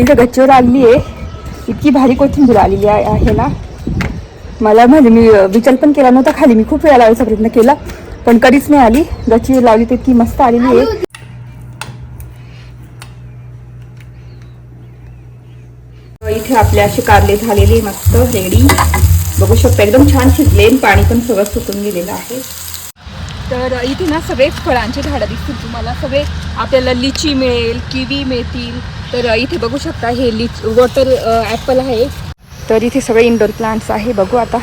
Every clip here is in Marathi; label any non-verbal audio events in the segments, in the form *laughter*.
इथं गच्चीवर आलेली आहे इतकी भारी कोथिंबीर आलेली आहे ना. मला म्हणजे मी विचार पण केला नव्हता खाली. मी खूप वेळा लावायचा प्रयत्न केला पण कधीच नाही आली. गच्चीवर लावली तर इतकी मस्त आलेली आहे. इथे आपले असे कारले झालेले मस्त रेडी. बघू शकता एकदम छान शिजले. आणि पाणी पण सगळं सुकून गेलेलं आहे. तर इथे ना सगळेच फळांची झाडं दिसतील तुम्हाला. सगळे आपल्याला लिची मिळेल किवी मिळतील तर इथे बघू शकता हे लिच वॉटर ॲपल आहे. तर इथे सगळे इंडोर प्लांट्स आहे. बघू आता.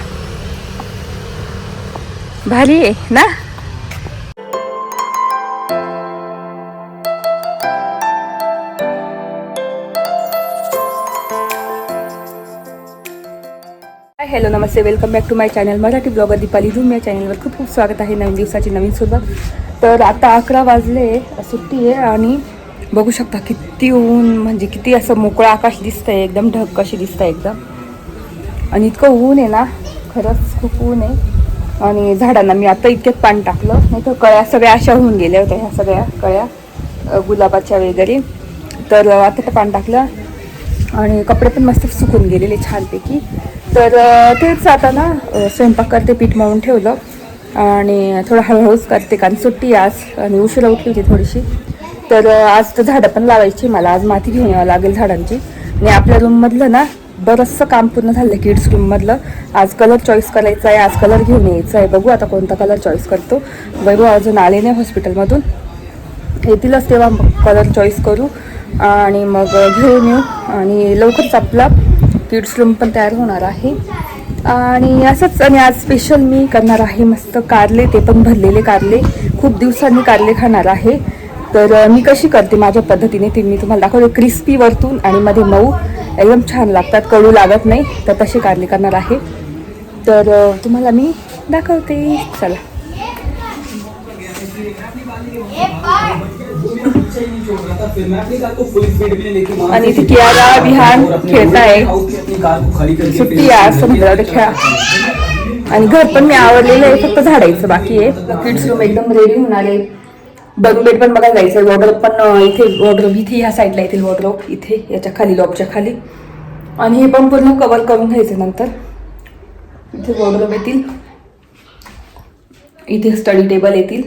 भारी आहे ना? Hello Namaste. Welcome back to my channel Marathi blogger Deepali zoom. या चॅनलवर खूप खूप स्वागत आहे नवीन दिवसाची नवीन सुरुवात. तर आता अकरा वाजले सुट्टी आहे आणि बघू शकता किती ऊन म्हणजे किती असं मोकळं आकाश दिसतंय एकदम ढग कशी दिसतंय एकदम. आणि इतकं ऊन आहे ना खरंच खूप ऊन आहे. आणि झाडांना मी आता इतक्यात पाणी टाकलं नाही तर कळ्या सगळ्या अशा होऊन गेल्या होत्या ह्या सगळ्या कळ्या गुलाबाच्या वगैरे. तर आता ते पाणी टाकलं आणि कपडे पण मस्त सुकून गेलेले छानपैकी. तर तेच आता ना स्वयंपाक करते पीठ मळून ठेवलं. आणि थोडं हळूहळूच करते कारण सुट्टी आज. आणि उशिरा उठली होती थोडीशी. तर आज तर झाडं पण लावायची मला. आज माती घेऊन यावं लागेल झाडांची. आणि आपल्या रूममधलं ना बरंचसं काम पूर्ण झालं किड्स रूममधलं आज कलर चॉईस करायचा आहे आज कलर घेऊन यायचा आहे बघू आता कोणता कलर चॉईस करतो. वैभव अजून आले नाही हॉस्पिटलमधून येतीलच तेव्हा कलर चॉईस करू. आणि मग घेऊन येऊ. आणि लवकरच आपला किड्स रूम पण तयार होणार आहे. आणि असंच आणि आज स्पेशल मी करणार आहे मस्त कारले. ते पण भरलेले कारले. खूप दिवसांनी कारले खाणार आहे. तर मी कशी करते माझ्या पद्धतीने ती मी तुम्हाला दाखवते. क्रिस्पी वरतून आणि मध्ये मऊ एकदम छान लागतात. कडू लागत नाही तर तसे कारले करणार आहे. तर तुम्हाला मी दाखवते. चला. आणि इथे कियारा विहान खेळताय. सुट्टी आहे असं खेळा. आणि घर पण मी आवडलेलं आहे फक्त झाडायचं बाकी आहे. किड्स रूम एकदम रेडी होणार आहे बेड पण बघायला जायचं वॉर्ड्रोब पण इथे वॉर्ड्रोब इथे ह्या साईडला येतील वॉर्ड्रोब इथे याच्या खाली लॉबच्या खाली. आणि हे पण पूर्ण कवर करून घ्यायचं नंतर. इथे वॉर्ड्रोब येतील. इथे स्टडी टेबल येतील.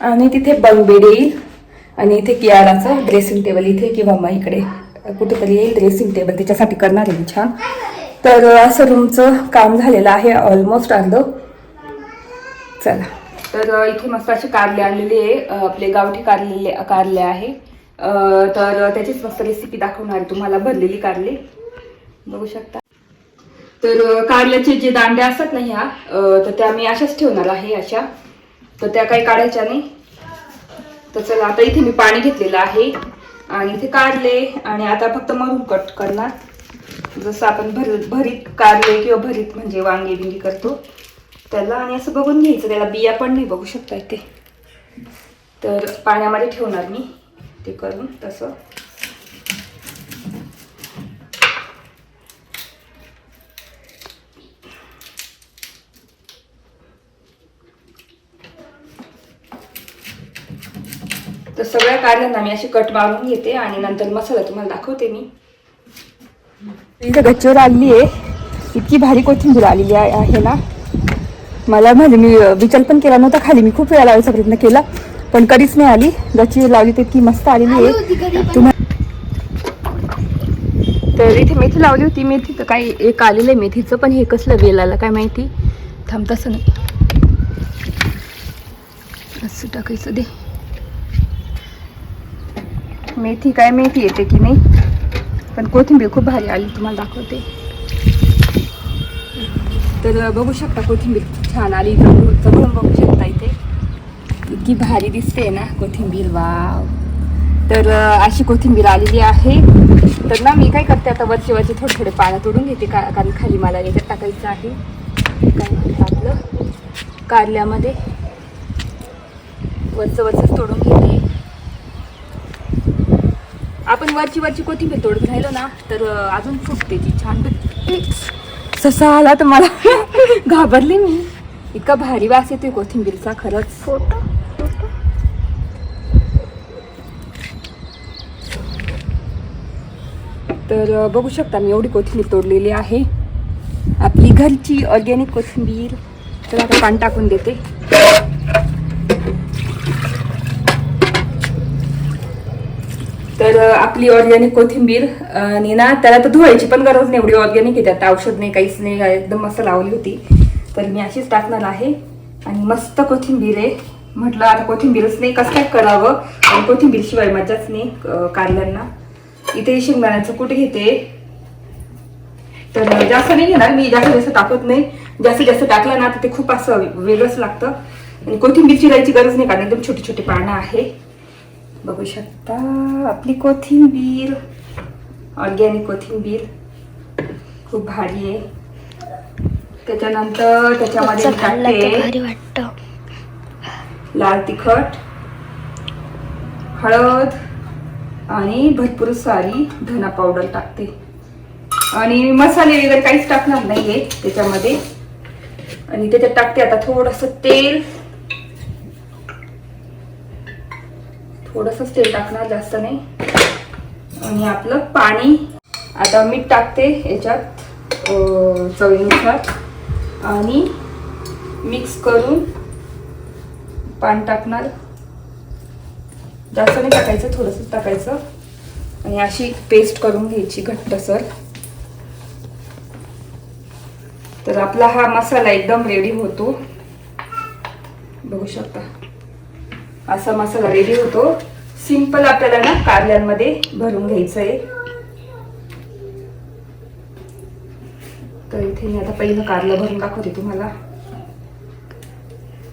आणि तिथे बंग बेड येईल. आणि इथे कियाराचं ड्रेसिंग टेबल इथे किंवा मग इकडे कुठेतरी येईल ड्रेसिंग टेबल त्याच्यासाठी करणार आहे छान. तर असं रूमचं काम झालेलं आहे ऑलमोस्ट अर्ध. चला. तर इथे मस्त असे कारले आणलेले आहे. आपले गावठी कारलेले कारले आहे. तर त्याचीच मस्त रेसिपी दाखवणार आहे तुम्हाला भरलेली कारले. बघू शकता. तर कारल्याचे जे दांड्या असतात ना ह्या तर त्या मी अशाच ठेवणार आहे अशा. तर त्या काही काढायच्या नाही. तर चला आता इथे मी पाणी घेतलेलं आहे. आणि इथे काढले आणि आता फक्त मरून कट करणार. जसं आपण भर भरीत कारले किंवा भरीत म्हणजे वांगे बिंगी करतो. त्याला आणि असं बघून घ्यायचं त्याला बिया पण नाही बघू शकता इथे तर पाण्यामध्ये ठेवणार मी ते करून तसं. तर सगळ्या कारल्यांना मी अशी कट मारून घेते आणि नंतर मसाला तुम्हाला दाखवते मी. इथं गच्चीवर आलेली आहे. इतकी भारी कोथिंबीर आलेली आहे आहे ना? मला म्हणजे मी विचार पण केला नव्हता खाली. मी खूप वेळा लावायचा प्रयत्न केला पण कधीच नाही आली. गच्चीवर लावली तर इतकी मस्त आलेली आहे तुम्हाला तर इथे मेथी लावली होती. मेथी तर काही एक आलेलं आहे मेथीचं पण हे कसलं वेल आलं काय माहिती? थांब तसं नाही. असं टाकायचं दे. मेथी काय मेथी येते की नाही? पण कोथिंबीर खूप भारी आली तुम्हाला दाखवते. तर बघू शकता कोथिंबीर. खूप छान आली. जवळ जवळून बघू शकता इथे. इतकी भारी दिसते ना कोथिंबीर वाव. तर अशी कोथिंबीर आलेली आहे. तर ना मी काय करते आता वरचे वरचे थोडे थोडे पानं तोडून घेते का कारण खाली मला याच्यात टाकायचं आहे. काय आपलं? कारल्यामध्ये. वरचं वरचंच तोडून घेते. आपण वरची वरची कोथिंबीर तोडत राहिलो ना तर अजून फुटते ती छान. ससा आला तर मला *laughs* घाबरली मी. इतका भारी वास येतोय कोथिंबीरचा खरंच. फोटो तर बघू शकता मी एवढी कोथिंबीर तोडलेली आहे. आपली घरची ऑर्गॅनिक कोथिंबीर. तर आता पाणी टाकून देते. तर आपली ऑर्गॅनिक कोथिंबीर आणि ना त्याला तर धुवायची पण गरज नाही. एवढी ऑर्गॅनिक आहे त्यात. औषध नाही काहीच नाही. एकदम मस्त लावली होती. तर मी अशीच टाकणार आहे. आणि मस्त कोथिंबीर आहे. म्हटलं आता कोथिंबीरच नाही कसं काय करावं? आणि कोथिंबीर शिवाय मजाच नाही कारल्यांना इथे शेंगदाण्याचं कुठे घेते. तर जास्त नाही घेणार मी जास्त जास्त टाकत नाही. जास्तीत जास्त टाकलं ना तर ते खूप असं वेगळंच लागतं. आणि कोथिंबीर चिरायची गरज नाही कारण एकदम छोटे छोटे पानं आहे. बघू शकता आपली कोथिंबीर. ऑर्गॅनिक कोथिंबीर. खूप भारी आहे. त्याच्यानंतर त्याच्यामध्ये टाकते लाल तिखट हळद आणि भरपूर सारी धना पावडर टाकते. आणि मसाले वगैरे काहीच टाकणार नाहीये त्याच्यामध्ये. आणि त्याच्यात टाकते आता थोडस तेल. थोडस तेल टाकणार जास्त नाही. आणि आपलं पाणी. आता मीठ टाकते याच्यात चवीनुसार. आणि मिक्स करून पान टाकणार. जास्त नाही टाकायचं थोडंसं टाकायचं. आणि अशी पेस्ट करून घ्यायची घट्टसर. तर आपला हा मसाला एकदम रेडी होतो. बघू शकता. असा मसाला रेडी होतो. सिंपल आपल्याला ना कारल्यांमध्ये भरून घ्यायचं आहे तर इथे मी आता पहिलं कारलं भरून दाखवते तुम्हाला.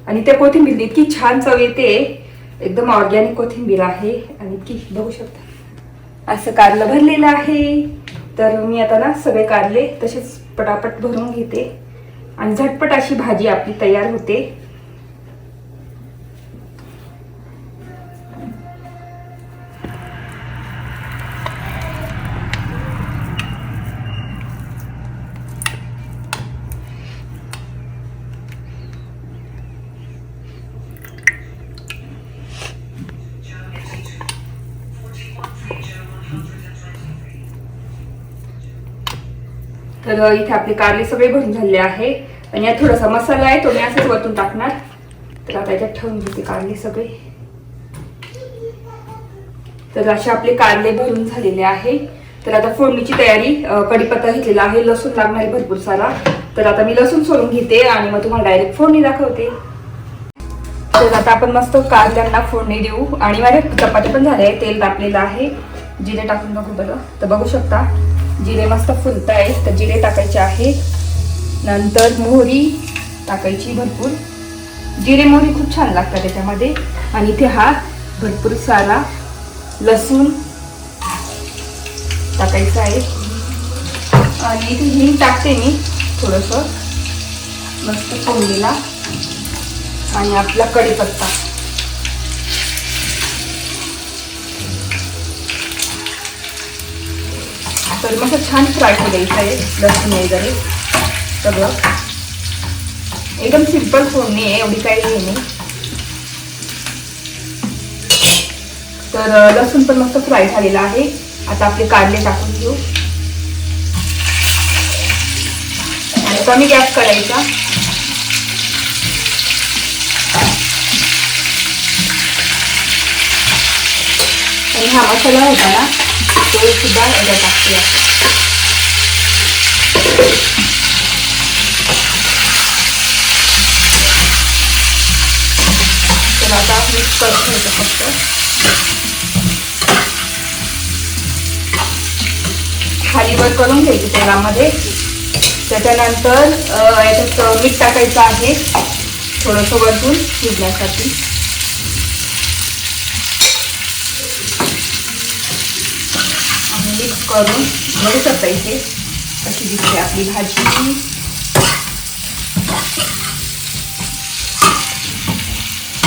आणि त्या कोथिंबीर इतकी छान चव येते. एकदम ऑर्गॅनिक कोथिंबीर आहे आणि इतकी बघू शकता. असं कारलं भरलेलं आहे. तर मी आता ना सगळे कारले तसेच पटापट भरून घेते. आणि झटपट अशी भाजी आपली तयार होते. तर इथे आपले कारले सगळे भरून झालेले आहे. आणि यात थोडासा मसाला आहे तो मी असंच वरतून टाकणार. तर आता याच्यात ठेवून घेते कारले सगळे. तर असे आपले कारले भरून झालेले आहे. तर आता फोडणीची तयारी कडीपत्ता कढीपत्ता घेतलेला आहे. लसूण लागणार आहे भरपूर सारा. तर आता मी लसूण सोडून घेते आणि मग तुम्हाला डायरेक्ट फोडणी दाखवते. तर आता आपण मस्त कारल्यांना फोडणी देऊ. आणि माझ्या चपाती पण झाले आहे तेल तापलेलं आहे. जिरे टाकून बघू बरं. तर बघू शकता. जिरे मस्त फुलत आहे तर जिरे टाकायचे आहे नंतर मोहरी टाकायची भरपूर. जिरे मोहरी खूप छान लागतात त्याच्यामध्ये. आणि इथे हा भरपूर सारा लसूण टाकायचं आहे. आणि इथे हिंग टाकते मी थोडंसं. मस्त फोडणीला. आणि आपला कढीपत्ता. तर मग छान फ्राय केलं आहे. लसूण वगैरे सगळं. एकदम सिंपल फोडणी आहे एवढी काही हे नाही. तर लसूण पण मस्त फ्राय झालेला आहे. आता आपले कांदे टाकून घेऊ. आणि कमी गॅस करायचा. आणि हा मसाला होता ना तो सुद्धा याच्यात टाकते तर आता मिक्स करून घ्यायचं फक्त खाली वर करून घ्यायची. तेलामध्ये त्याच्यानंतर याच्यात मीठ टाकायचं आहे थोडंसं वरतून शिजण्यासाठी आणि मिक्स करून बघू शकता इथे कशी दिसते आपली भाजी.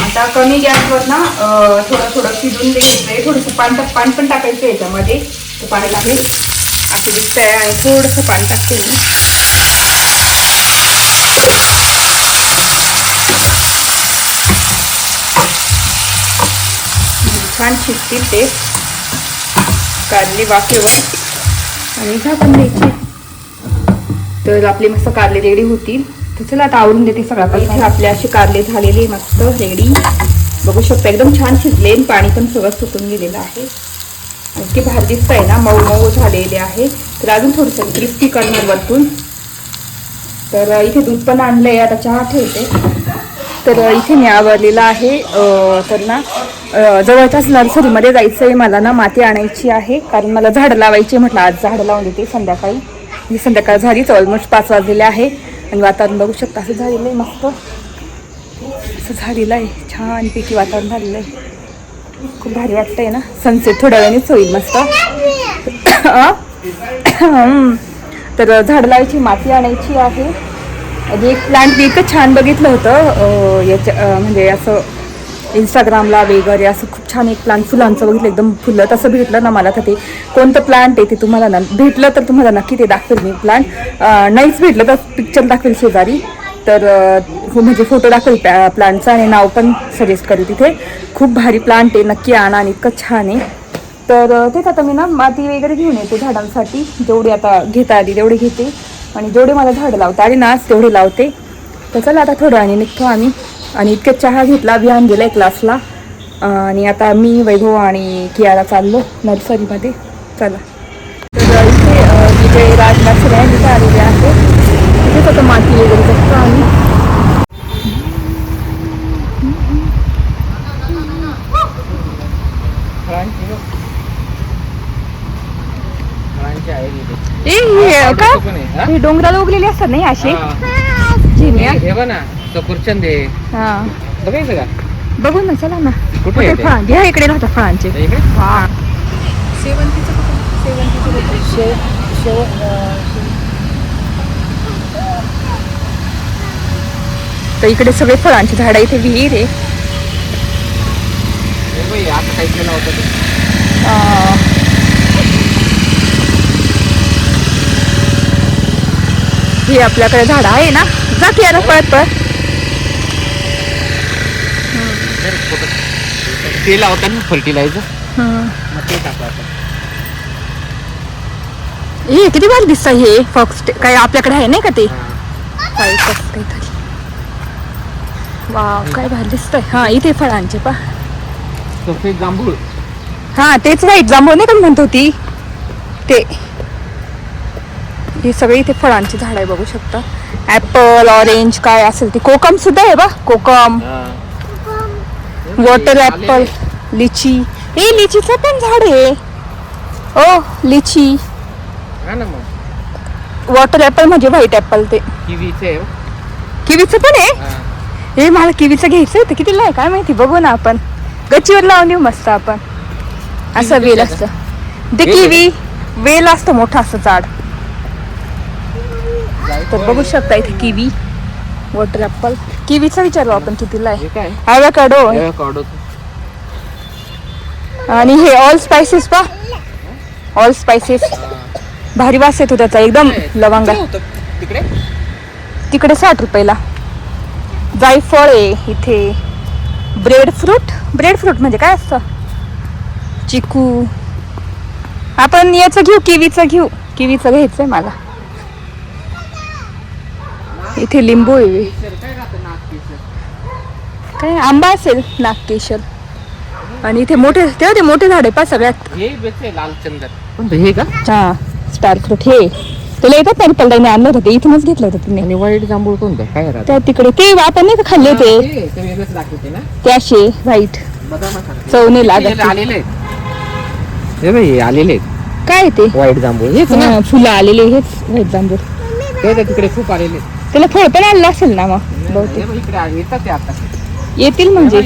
आता कमी गॅसवर ना थोडं थोडं शिजून घ्यायचंय थोडंसं पान पान पण टाकायचं आहे याच्यामध्ये. ते पाणी लागेल असं दिसतंय आणि थोडंसं पाणी टाकते मी. छान शिजतील ते. काढली वाफेवर. आणि झाकण द्यायची. तर आपली मस्त कारले रेडी होतील तर चला आता आवरून देते सगळा इथे आपले असे कारले झालेले मस्त रेडी. बघू शकता एकदम छान शिजले पाणी पण सगळं सुकून गेलेलं आहे. इतके भारी दिसत आहे ना मऊ मऊ झालेले आहे. तर अजून थोडंसं क्रिस्पी करणार वरतून. तर इथे दूध पण आणलं आहे आता चहा ठेवते. तर इथे मी आवरलेला आहे. तर ना जवळच्याच नर्सरीमध्ये जायचं आहे मला ना माती आणायची आहे. कारण मला झाडं लावायची आहे. म्हटलं आज झाडं लावून देते संध्याकाळी. ही संध्याकाळ झालीच ऑलमोस्ट पाच वाजलेले आहे. आणि वातावरण बघू शकता असं झालेलं आहे मस्त. असं झालेलं आहे. छानपैकी वातावरण झालेलं आहे. खूप भारी वाटतंय ना. सनसेट थोड्या वेळानेच होईल मस्त. *coughs* *coughs* तर झाड लावायची माती आणायची आहे. आणि एक प्लांट मी इतकं छान बघितलं होतं याच्या म्हणजे असं इंस्टाग्रामला वगैरे असं खूप छान एक प्लांट फुलांचं बघितलं एकदम फुलं तसं भेटलं ना मला तर ते कोणतं प्लांट आहे ते तुम्हाला ना भेटलं तर तुम्हाला नक्की ते दाखवेल मी प्लांट नाहीच भेटलं तर पिक्चर दाखवेल शेजारी. तर हो म्हणजे फोटो दाखवेल प्लॅ प्लांटचा आणि नाव पण सजेस्ट करेल तिथे. खूप भारी प्लांट आहे नक्की आणा आणि इतकं छान आहे. तर तेच आता मी ना माती वगैरे घेऊन येते झाडांसाठी जेवढी आता घेता आली तेवढी घेते. आणि जेवढे मला झाडं लावता आली ना आज तेवढे लावते. तर चला आता थोडं आणि निघतो आम्ही. आणि इतके चहा घेतला विहान गेलाय क्लासला आणि आता मी वैभव आणि कियाला चाललो नर्सरीमध्ये. चला. तर इथे विजय राज नर्सरी आहे तिथे आलेले आहे तिथे फक्त माती वगैरे बघतो आम्ही. ए, हे? का डोंगराला उगलेले असतात नाही असे जिन्या हे. बघ ना सफरचंद आहे. हा. बघायचं का? बघू ना चला ना. कुठे आहे ते? फळांचे? ह्या इकडे राहतात फळांचे. हे. इकडे? तर इकडे सगळे फळांची झाडं इथे विहीर आहे. हे बघ, हे ते. अं, हे आपल्याकडे झाड आहे ना? जा की याला पळत पळत. ते लावतात ना फर्टिलायझर हं. मग ते टाकू आपण. हे किती भारी दिसत हे फॉक्स काय आपल्याकडे आहे नाही का ते. काय कसं काहीतरी वाव काय भारी दिसतंय. हा इथे फळांचे पा सफेद जांभूळ. हा तेच व्हाईट जांभूळ नाही का म्हणत होती? ते. हे सगळे इथे फळांची झाड आहे बघू शकता. ऍपल ऑरेंज काय असेल ते. कोकम सुद्धा आहे बा. कोकम. वॉटर ऍपल लिची. हे लिचीचं पण झाड आहे. ओ लिची. वॉटर ऍपल म्हणजे व्हाईट ऍपल ते. किवीचे हो. किवीचं पण आहे? हा. मला किवीचं घ्यायचं होतं. कितीला आहे काय माहिती? बघू ना आपण. गच्चीवर लावून देऊ मस्त आपण. असं वेल? असतं. ते? किवी. वेल असतं मोठं असं झाड. तर बघू शकता इथे किवी वॉटर ऍपल किवीचा विचारू आपण कितीला आहे ॲव्होकाडो आणि हे ऑल स्पायसेस पा. ऑल स्पायसेस भारी वास येतो त्याचा एकदम लवंगा. तिकडे? तिकडे साठ रुपयाला. जायफळ आहे इथे. ब्रेड फ्रूट ब्रेड फ्रूट म्हणजे काय असतं? चिकू. आपण याचं घेऊ किवीचं घेऊ. किवीचं घ्यायचंय मला. इथे लिंबू आहे. काय आंबा असेल नागकेशर आणि इथे मोठे तेव्हा ते मोठे झाड आहे पा सगळ्यात. हे हे का? हा स्टार फ्रूट हे. तुला येतात ना पल्डाने आणलं होतं ते इथूनच घेतलं होतं तिने. आणि व्हाईट जांभूळ कोणतं? काय राहतं? त्या तिकडे ते आपण नाही का खाल्ले ते ते ते वेगळंच दाखवते ना. ते असे व्हाईट बदामासारखे. चव नाही हे लागत आलेले आहेत. हे बघ, हे आलेले आहेत. काय ते? व्हाईट जांभूळ. हेच ना. हा, फुलं आलेले हेच व्हाईट जांभूळ. ते तर तिकडे खूप आलेले आहेत. त्याला फळ पण आणलं असेल ना मग बहुतेक. येतील म्हणजे.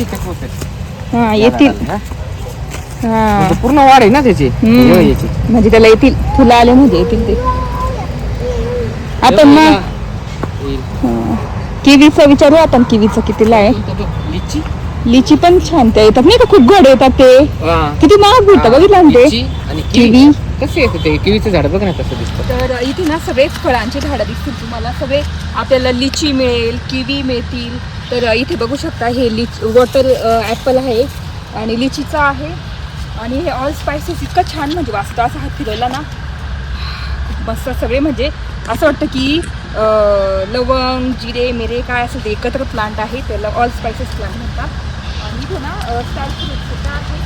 हे येतील. हा? हा. म्हणजे पूर्ण वाढ आहे ना त्याची. हम्म. बघ याची. म्हणजे त्याला येतील फुलं आले म्हणजे येतील ते. आपण येईल. किवीचं विचारू आपण किवीचं कितीला आहे? लिची? लिची पण छान त्या येतात. नाही का खूप गोड येतात ते. हा. किती महाग भेटतं बघितलं ना ते? लिची आणि किवी. कसे येतं ते? किवीचं झाड बघ ना कसं दिसतं. तर इथे ना सगळेच फळांची झाडं दिसतील तुम्हाला. सगळे आपल्याला लिची मिळेल किवी मिळतील. तर इथे बघू शकता हे लिच वॉटर ॲपल आहे आणि लिचीचं आहे. आणि हे ऑल स्पायसेस इतकं छान म्हणजे वाचतं असं हात फिरवला ना. मस्त सगळे म्हणजे असं वाटतं की लवंग जिरे मिरे काय असं ते एकत्र प्लांट आहे. त्याला ऑल स्पायसेस प्लांट म्हणतात. इथे ना स्टार फ्रूट सुद्धा आहे.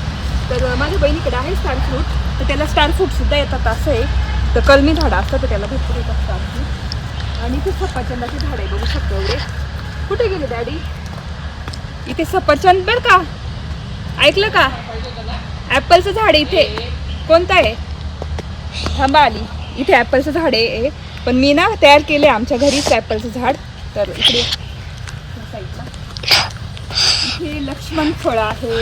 तर माझ्या बहिणीकडे आहे स्टार फ्रूट तर त्याला स्टार फ्रूट सुद्धा येतात असं आहे तर कलमी झाडं असतं तर त्याला भरपूर येतात स्टार फ्रूट आणि इथे सफरचंदाची झाड आहे बघू शकतो एवढे. कुठे गेले डॅडी? इथे सफरचंद बरं का? ऐकलं का? ॲपलचं झाड इथे. कोणतं आहे? थांबा आली. इथे ॲपलचं झाड आहे पण मी ना तयार केले आमच्या घरीच ॲपलचं झाड. तर इकडे इथे लक्ष्मण फळ आहे.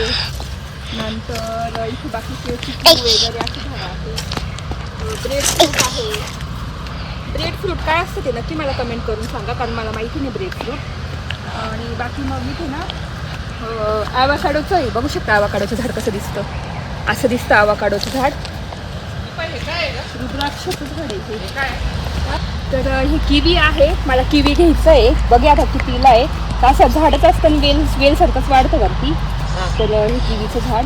नंतर इथे बाकीचे चिकू वगैरे अशी झाडं आहे ब्रेड फ्रूट आहे. ब्रेड फ्रूट काय असतं ते नक्की मला कमेंट करून सांगा कारण मला माहिती नाही ब्रेड फ्रूट आणि बाकी मग इथे ना आवाकाडोचं आहे. बघू शकता आवाकाडोचं झाड कसं दिसतं. असं दिसतं आवाकाडोचं झाड. रुद्राक्षाचं झाड आहे. तर ही किवी आहे. मला किवी घ्यायचं आहे. बघूया आता कितीला आहे. असं झाडच असतं आणि वेल वेलसारखंच वाढतं वरती. तर हे किवीचं झाड.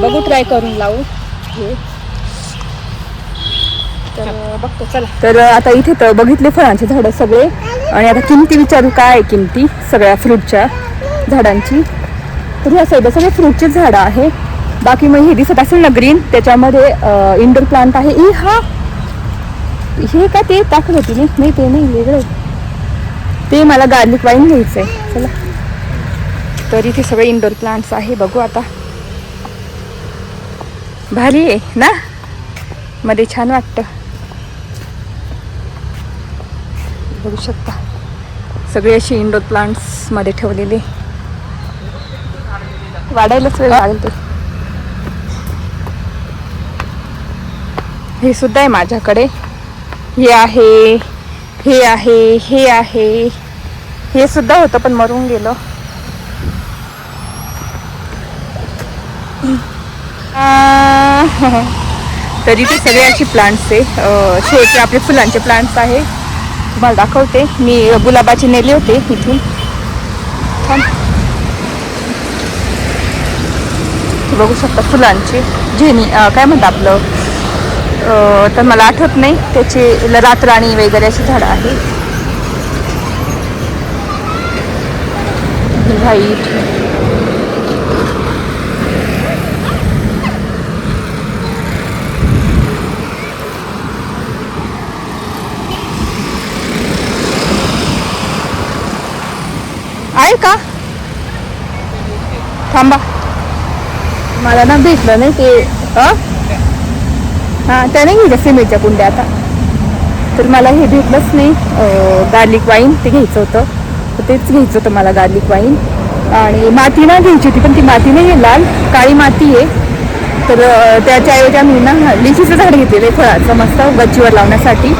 बघू ट्राय करून लावू. हे. तर बघतो चला. तर आता इथे तर बघितले फळांचे झाडं सगळे. आणि आता किमती विचारू काय आहे किमती सगळ्या फ्रूटच्या झाडांची. तर ह्या साईडला सगळे फ्रूटचे झाडं आहे. बाकी मग हे दिसत असेल ना ग्रीन त्याच्यामध्ये इंडोर प्लांट आहे. ई हा हे का ते टाकलं होती नाही ते नाही वेगळं ते मला गार्लिक वाईन घ्यायचं आहे चला. तर इथे सगळे इंडोर प्लांट्स आहे बघू आता. भारी आहे ना? मध्ये छान वाटतं. बघू शकता. सगळे असे इंडोर प्लांट्समध्ये ठेवलेले. वाढायलाच वेळ लागेल ते. हे सुद्धा आहे माझ्याकडे. हे आहे हे आहे हे आहे. हे सुद्धा होतं पण मरून गेलं. तरी ते सगळे असे प्लांट्स आहे. अं, आपले फुलांचे प्लांट्स आहे. तुम्हाला दाखवते. मी गुलाबाचे नेले होते इथून. बघू शकता फुलांचे. झेनी काय म्हणतात आपलं? तर मला आठवत नाही. त्याचे रातराणी वगैरे अशी झाडं आहे व्हाईट आहे का? थांबा. मला ना भेटलं नाही ते हा हां त्या घ्यायच्या सिमेंटच्या कुंड्या आता. तर मला हे भेटलंच नाही. गार्लिक वाईन ते घ्यायचं होतं. तेच घ्यायचं होतं मला गार्लिक वाईन आणि माती ना घ्यायची होती पण ती माती नाही आहे लाल काळी माती आहे. तर त्याच्याऐवजी आम्ही ना लिचीचं झाड घेतलेलं आहे फळाचं मस्त गच्चीवर लावण्यासाठी.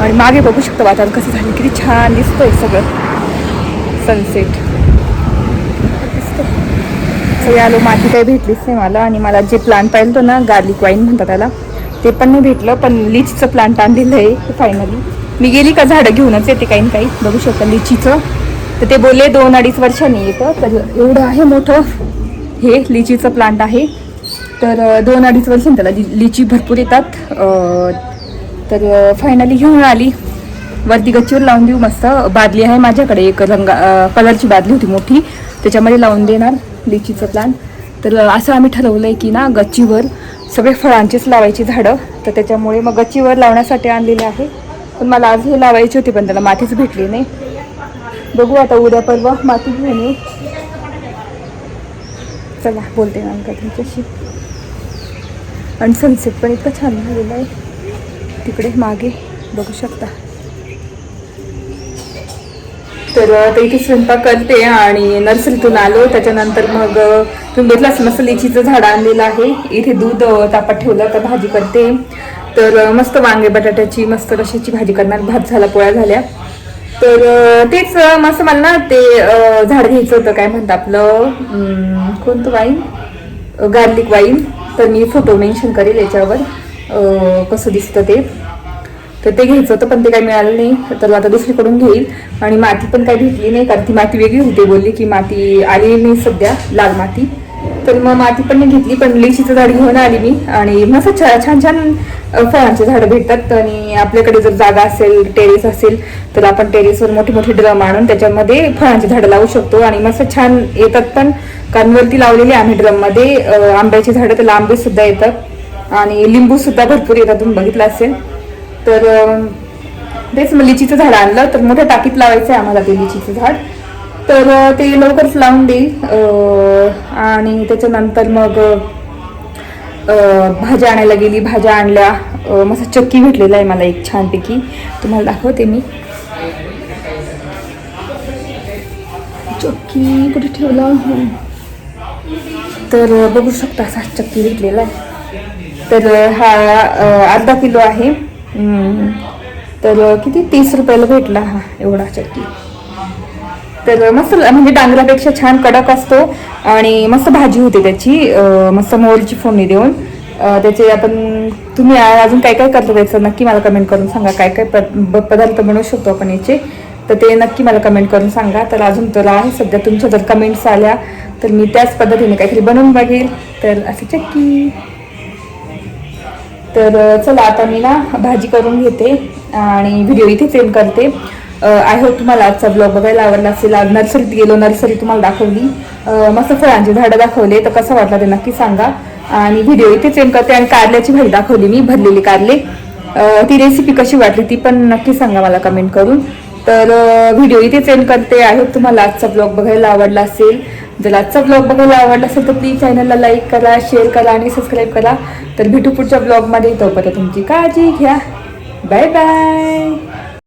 आणि मागे बघू शकतो वातावरण कसं झालं किती छान दिसतंय सगळं. सनसेट सगळे आलो माती काही भेटलीच नाही मला. आणि मला जे प्लांट पाहिलं होतं ना गार्लिक वाईन म्हणतात त्याला ते पण नाही भेटलं पण लिचीचं प्लांट आणलेलं आहे फायनली मी गेली का झाडं घेऊनच येते काही काही. बघू शकता लिचीचं. तर ते बोलले दोन अडीच वर्षांनी येतं. तर एवढं आहे मोठं. हे लिचीचं प्लांट आहे. तर दोन अडीच वर्षांनी त्याला लि- लिची भरपूर येतात. तर फायनली घेऊन आली. वरती गच्चीवर लावून देऊ मस्त. बादली आहे माझ्याकडे. एक रंगा कलरची बादली होती मोठी. त्याच्यामध्ये लावून देणार लिचीचं प्लांट तर असं आम्ही ठरवलं आहे की ना गच्चीवर सगळे फळांचीच लावायची झाडं. तर त्याच्यामुळे मग गच्चीवर लावण्यासाठी आणलेले आहे. पण मला आज हे लावायची होती पण त्याला मातीच भेटली नाही. बघू आता उद्या परवा माती घेऊन येऊ. चला बोलते अंका तुमच्याशी. आणि सनसेट पण इतकं छान झालेलं आहे. तिकडे मागे बघू शकता. तर ते इथे स्वयंपाक करते आणि नर्सरीतून आलो. त्याच्यानंतर मग तुम्ही बघितलं असं मस्त लिचीचं झाड आणलेलं आहे इथे दूध तापात ठेवलं तर भाजी करते. तर मस्त वांगे बटाट्याची मस्त कशाची भाजी करणार. भात झाला पोळ्या झाल्या. तर तेच मस्त मला ना ते झाड घ्यायचं होतं. काय म्हणतं आपलं? कोणतं वाईन? Garlic wine. तर मी फोटो मेन्शन करेल याच्यावर. कसं दिसतं ते. तर ते घ्यायचं होतं पण ते काही मिळालं नाही. तर आता दुसरीकडून घेईल. आणि माती पण काही भेटली नाही कारण ती माती वेगळी होती बोलली की माती आली नाही सध्या लाल माती. तर मग माती पण मी घेतली पण लिचीचं झाड घेऊन आली मी. आणि मस्त छान छान फळांचे झाडं भेटतात. आणि आपल्याकडे जर जागा असेल टेरेस असेल तर आपण टेरेसवर मोठे मोठे ड्रम आणून त्याच्यामध्ये फळांची झाडं लावू शकतो. आणि मस्त छान येतात पण. कानवरती लावलेले लावलेली आम्ही ड्रममध्ये आंब्याची झाडं त्याला आंबे सुद्धा येतात. आणि लिंबू सुद्धा भरपूर येतात. तुम्ही बघितलं असेल. तर तेच मग लिचीचं झाड आणलं. तर मोठ्या टाकीत लावायचं आहे आम्हाला ते लिचीचं झाड. तर ते लवकरच लावून देईल. आणि त्याच्यानंतर मग भाज्या आणायला गेली. भाज्या आणल्या. मस्त चक्की भेटलेला आहे मला एक छानपैकी. तुम्हाला दाखवते मी. चक्की कुठे ठेवला? तर बघू शकता असा चक्की भेटलेला आहे. तर हा अर्धा किलो आहे. तर किती? तीस रुपयाला भेटला हा एवढा चक्की. तर मस्त म्हणजे डांगरापेक्षा छान कडक असतो आणि मस्त भाजी होते त्याची. मस्त मोहरीची फोडणी देऊन. त्याचे आपण तुम्ही अजून काय काय करता त्याचं नक्की मला कमेंट करून सांगा. काय काय ब- पदार्थ बनवू शकतो आपण याचे. तर ते नक्की मला कमेंट करून सांगा. तर अजून तर आहे सध्या तुमच्या जर कमेंट्स आल्या तर मी त्याच पद्धतीने काहीतरी बनवून बघेल. तर असं चक्की तर चला आता मी ना भाजी करून घेते आणि व्हिडिओ इथे सेंड करते. आय होप तुम्हाला आजचा ब्लॉग बघायला आवडला असेल. आज नर्सरीत गेलो नर्सरी तुम्हाला दाखवली. मस्त फळांची झाडं दाखवले. तर कसं वाटलं ते नक्की सांगा. आणि व्हिडिओ इथेच एम करते आणि कारल्याची भाजी दाखवली मी भरलेली कारले. ती रेसिपी कशी वाटली ती पण नक्की सांगा मला कमेंट करून. तर व्हिडिओ इथे सेंड करते. आय होप तुम्हाला आजचा ब्लॉग बघायला आवडला असेल. जर आजचा ब्लॉग बघायला आवडला असेल तर प्लीज चॅनलला लाईक करा शेअर करा आणि सबस्क्राईब करा. तर भेटू पुढच्या ब्लॉगमध्ये तोपर्यंत तुमची काळजी घ्या. Bye bye